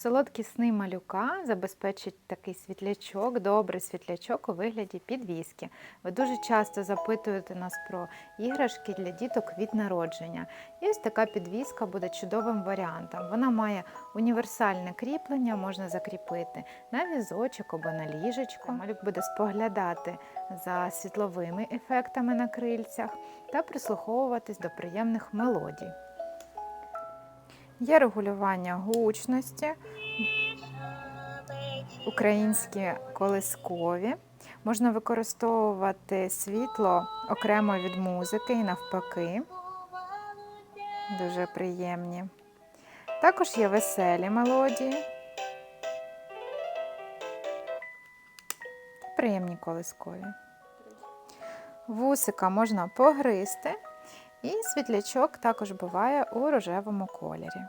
Солодкі сни малюка забезпечить такий світлячок, добрий світлячок у вигляді підвіски. Ви дуже часто запитуєте нас про іграшки для діток від народження. І ось така підвіска буде чудовим варіантом. Вона має універсальне кріплення, можна закріпити на візочок або на ліжечко. Малюк буде споглядати за світловими ефектами на крильцях та прислуховуватись до приємних мелодій. Є регулювання гучності, українські колискові. Можна використовувати світло окремо від музики і навпаки. Дуже приємні. Також є веселі мелодії. Приємні колискові. Вусика можна погризти. І світлячок також буває у рожевому кольорі.